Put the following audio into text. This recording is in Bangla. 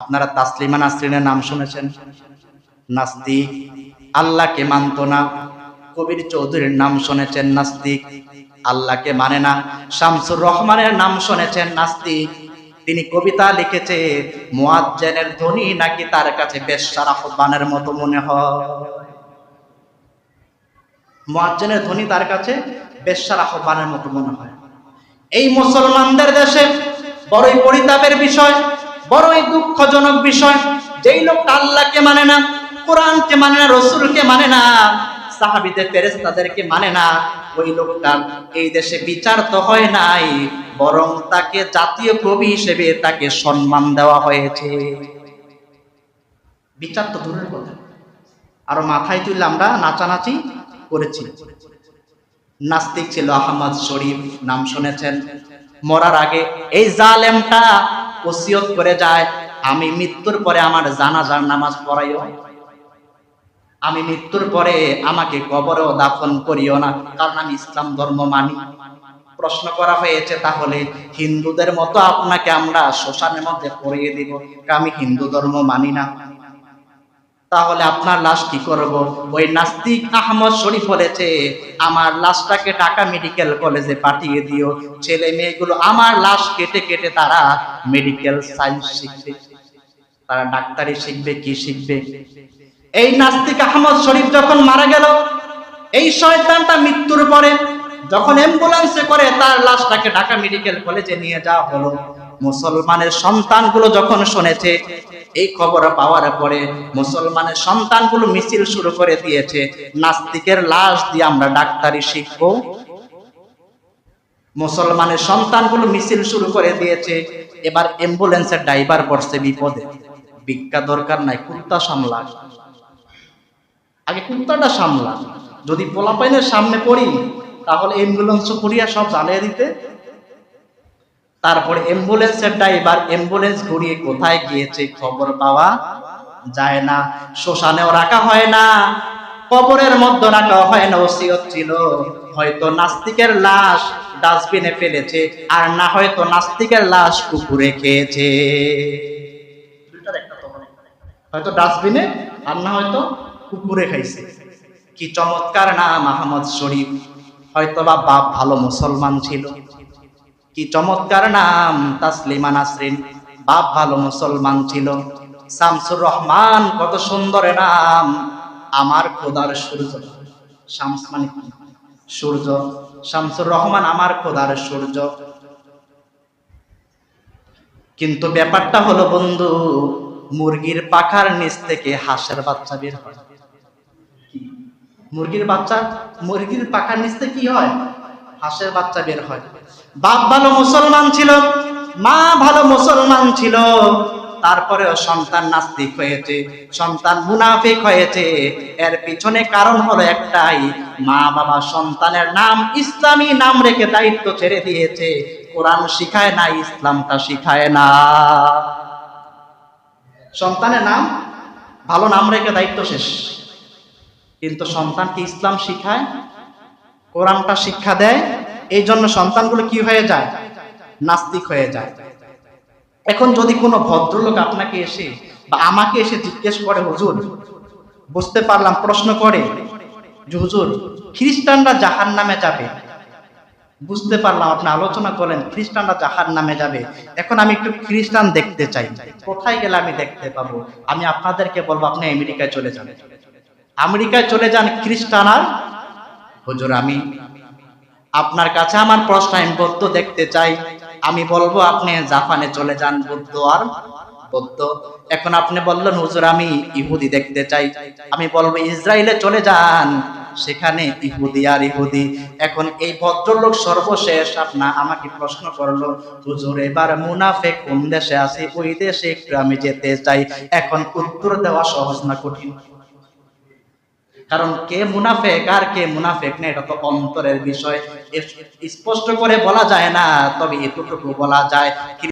আপনারা তাসলিমা নাসরিনের নাম শুনেছেন? নাস্তিক। আল্লাহকে মানত না। কবির চৌধুরীর নাম শুনেছেন নাস্তিক। আল্লাহকে মানে না। শামসুর রহমানের নাম শুনেছেন নাস্তিক। তিনি কবিতা লিখেছে মুয়াজ্জেনের ধ্বনি নাকি তার কাছে বেশ্যার আহ্বানের মতো মনে হয়? মুয়াজ্জেনের ধ্বনি তার কাছে বেশ্যার আহ্বানের মতো মনে হয়। এই মুসলমানদের দেশে বড়ই পরিতাপের বিষয়। বড়ই দুঃখজনক বিষয়। যেই লোকটা আল্লাহকে মানে না, কোরআনকে মানে না, রসুলকে মানে না, সাহাবিদের ফেরেস্তাদেরকে মানে না, ওই লোকটা এই দেশে বিচার তো হয় নাই, বরং তাকে জাতীয় কবি হিসেবে তাকে সম্মান দেওয়া হয়েছে। বিচার তো দূরের কথা। আরও মাথায় তুললে আমরা নাচানাচি করেছি। নাস্তিক ছিল আহমদ শরীফ, নাম শুনেছেন। মরার আগে এই জালেমটা ওসিয়ত করে যায়, আমি মৃত্যুর পরে আমার জানাজার নামাজ পড়াইও। আমি মৃত্যুর পরে আমাকে কবরেও দাফন করিও না, কারণ আমি ইসলাম ধর্ম মানি। প্রশ্ন করা হয়েছে, তাহলে হিন্দুদের মতো আপনাকে আমরা শ্মশানের মধ্যে পড়িয়ে দিব আমি হিন্দু ধর্ম মানি না। তাহলে আপনার লাশ কি করব? ওই নাস্তিক আহমদ শরীফ বলেছে, আমার লাশটাকে ঢাকা মেডিকেল কলেজে পাঠিয়ে দিও। ছেলে মেয়েগুলো আমার লাশ কেটে কেটে তারা মেডিকেল সায়েন্স শিখবে। তারা ডাক্তারি শিখবে, কি শিখবে? এই নাস্তিক আহমদ শরীফ যখন মারা গেল, এই শয়তানটা মৃত্যুর পরে যখন অ্যাম্বুলেন্সে করে তার লাশটাকে ঢাকা মেডিকেল কলেজে নিয়ে যাওয়া হলো। মুসলমানের সন্তানগুলো যখন শুনেছে এই খবর পাওয়ার পরে মুসলমানের সন্তানগুলো মিছিল শুরু করে দিয়েছে। নাস্তিকের লাশ দিয়ে আমরা ডাক্তারি শিখব। মুসলমানের সন্তানগুলো মিছিল শুরু করে দিয়েছে। এবার অ্যাম্বুলেন্সের ড্রাইভার পড়ছে বিপদে। ভিক্ষা দরকার নাই কুত্তা সামলা। আগে কুত্তাটা সামলা। যদি পোলাপাইনের সামনে পড়ি, তাহলে অ্যাম্বুলেন্স করিয়া সব জ্বালিয়ে দিতে। তারপরে অ্যাম্বুলেন্সের ড্রাইভার অ্যাম্বুলেন্স ঘুরিয়ে কোথায় গিয়েছে খবর পাওয়া যায় না। শ্মশানেও রাখা হয় না, কবরের মধ্যে রাখা হয় না, ওসিয়ত ছিল। হয়তো নাস্তিকের লাশ ডাস্টবিনে ফেলেছে, আর না হয়তো নাস্তিকের লাশ কুকুরে খেয়েছে। হয়তো ডাস্টবিনে আর না হয়তো কুকুরে খাইছে। কি চমৎকার না আহমদ শরীফ। হয়তো বা বাপ ভালো মুসলমান ছিল। কি চমৎকার নাম? তাসলিমা নাসরিন। বাপ ভালো মুসলমান ছিল। শামসুর রহমান, কত সুন্দর নাম। আমার খোদার সূর্য। শামস মানে সূর্য। শামসুর রহমান আমার খোদার সূর্য। কিন্তু ব্যাপারটা হলো, বন্ধু, মুরগির পাখার নিচ থেকে হাঁসের বাচ্চা বের হয়। মুরগির বাচ্চা? মুরগির পাখার নিচ থেকে কি হয়? হাঁসের বাচ্চা বের হয়। বাপ ভালো মুসলমান ছিল, মা ভালো মুসলমান ছিল। তারপরেও সন্তান নাস্তিক হয়েছে, সন্তান মুনাফিক হয়েছে। এর পিছনে কারণ হলো একটাই, মা বাবা সন্তানের নাম ইসলামী নাম রেখে দায়িত্ব ছেড়ে দিয়েছে। কোরআন শিখায় না, ইসলামটা শিখায় না। সন্তানের নাম, ভালো নাম রেখে দায়িত্ব শেষ। কিন্তু সন্তানকে ইসলাম শিখায়? কোরআনটা শিক্ষা দেয় এই জন্য সন্তানগুলো কি হয়ে যায়? নাস্তিক হয়ে যায়। এখন যদি কোনো ভদ্রলোক আপনাকে এসে বা আমাকে এসে জিজ্ঞেস করে, হুজুর, বুঝতে পারলাম, প্রশ্ন করে, যে হুজুর, খ্রিস্টানরা জাহান নামে যাবে? বুঝতে পারলাম, আপনি আলোচনা করেন খ্রিস্টানরা জাহান নামে যাবে। এখন আমি একটু খ্রিস্টান দেখতে চাই। কোথায় গেলে আমি দেখতে পাবো? আমি আপনাদেরকে বলব, আপনি আমেরিকায় চলে যান। আমেরিকায় চলে যান খ্রিস্টান আর হুজুর, আমি আপনার কাছে আমার প্রশ্ন আমি বৌদ্ধ দেখতে চাই। আমি বলব, আপনি জাপানে চলে যান বৌদ্ধ আর বৌদ্ধ। এখন আপনি বললেন, হুজুর, আমি ইহুদি দেখতে চাই। আমি বলব, ইসরায়েলে চলে যান, সেখানে ইহুদি আর ইহুদি। এখন এই ভদ্রলোক সর্বশেষ, আপনা আমাকে প্রশ্ন করল, হুজুর, এবার মুনাফে কোন দেশে আছে? ওই দেশে একটু আমি যেতে চাই। এখন উত্তর দেওয়া সহজ না কঠিন? কারণ কে মুনাফেক আর কে মুনাফেক না, এটা তো অন্তরের বিষয়। স্পষ্ট করে বলা যায় না, তবে এতটুকু বলা যায়।